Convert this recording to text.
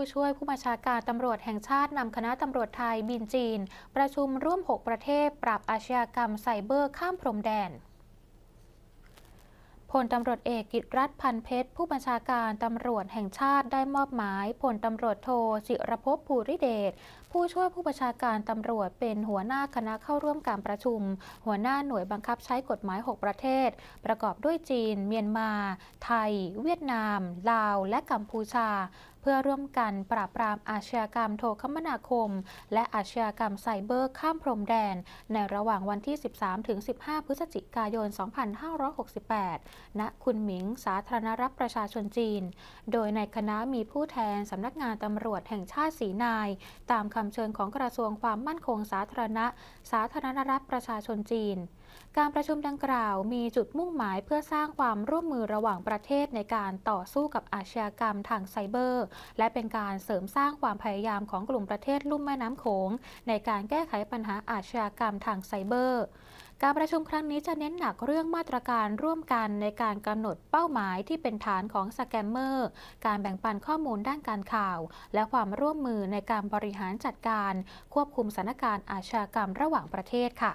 ผู้ช่วยผู้บัญชาการตำรวจแห่งชาตินำคณะตำรวจไทยบินจีน ประชุมร่วม 6 ประเทศ ปราบอาชญากรรมไซเบอร์ข้ามพรมแดนพลตำรวจเอกกิตรัฐพันเพชร ผู้บัญชาการตำรวจแห่งชาติได้มอบหมายพลตำรวจโทจิรภพภูริเดชผู้ช่วยผู้บัญชาการตำรวจเป็นหัวหน้าคณะเข้าร่วมการประชุม หัวหน้าหน่วยบังคับใช้กฎหมาย 6 ประเทศ ประกอบด้วยจีน เมียนมา ไทย เวียดนาม ลาว และกัมพูชาเพื่อร่วมกันปราบปรามอาชญากรรมโทรคมนาคม และอาชญากรรมไซเบอร์ข้ามพรมแดน ในระหว่างวันที่ 13-15 พฤศจิกายน 2568 ณ คุนหมิง สาธารณรัฐประชาชนจีน โดยในคณะมีผู้แทนสำนักงานตำรวจแห่งชาติสีนาย ตามคำเชิญของกระทรวงความมั่นคงสาธารณะ สาธารณรัฐประชาชนจีนการประชุมดังกล่าวมีจุดมุ่งหมายเพื่อสร้างความร่วมมือระหว่างประเทศในการต่อสู้กับอาชญากรรมทางไซเบอร์และเป็นการเสริมสร้างความพยายามของกลุ่มประเทศลุ่มแม่น้ำโขง ในการแก้ไขปัญหาอาชญากรรมทางไซเบอร์การประชุมครั้งนี้จะเน้นหนักเรื่องมาตรการร่วมกันในการกำหนดเป้าหมายที่เป็นฐานของสแกมเมอร์ การแบ่งปันข้อมูลด้านการข่าว และความร่วมมือในการบริหารจัดการ ควบคุมสถานการณ์อาชญากรรมระหว่างประเทศค่ะ